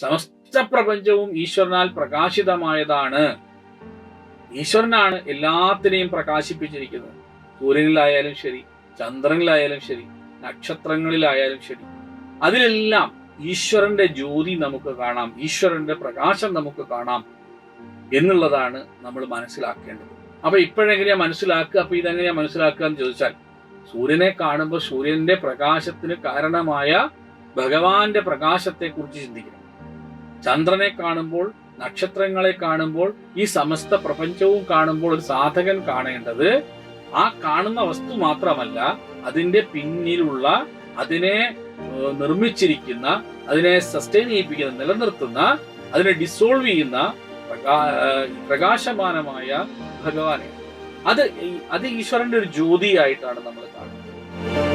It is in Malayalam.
സമസ്ത പ്രപഞ്ചവും ഈശ്വരനാൽ പ്രകാശിതമായതാണ്. ഈശ്വരനാണ് എല്ലാത്തിനെയും പ്രകാശിപ്പിച്ചിരിക്കുന്നത്. സൂര്യനിലായാലും ശരി ചന്ദ്രനിലായാലും ശരി നക്ഷത്രങ്ങളിലായാലും ശരി. അതിലെല്ലാം ഈശ്വരന്റെ ജ്യോതി നമുക്ക് കാണാം ഈശ്വരന്റെ പ്രകാശം നമുക്ക് കാണാം എന്നുള്ളതാണ് നമ്മൾ മനസ്സിലാക്കേണ്ടത്. അപ്പൊ ഇപ്പോഴെങ്ങനെയാ മനസ്സിലാക്കുക? അപ്പൊ ഇതെങ്ങനെയാ മനസ്സിലാക്കുക എന്ന് ചോദിച്ചാൽ സൂര്യനെ കാണുമ്പോൾ സൂര്യന്റെ പ്രകാശത്തിന് കാരണമായ ഭഗവാന്റെ പ്രകാശത്തെ കുറിച്ച് ചിന്തിക്കണം. ചന്ദ്രനെ കാണുമ്പോൾ നക്ഷത്രങ്ങളെ കാണുമ്പോൾ ഈ സമസ്ത പ്രപഞ്ചവും കാണുമ്പോൾ ഒരു സാധകൻ കാണേണ്ടത് ആ കാണുന്ന വസ്തു മാത്രമല്ല അതിന്റെ പിന്നിലുള്ള അതിനെ നിർമ്മിച്ചിരിക്കുന്ന അതിനെ സസ്റ്റെയിൻ ചെയ്യിപ്പിക്കുന്ന നിലനിർത്തുന്ന അതിനെ ഡിസോൾവ് ചെയ്യുന്ന പ്രകാശമാനമായ ഭഗവാനെ. അത് അത് ഈശ്വരന്റെ ഒരു ജ്യോതിയായിട്ടാണ് നമ്മൾ കാണുന്നത്.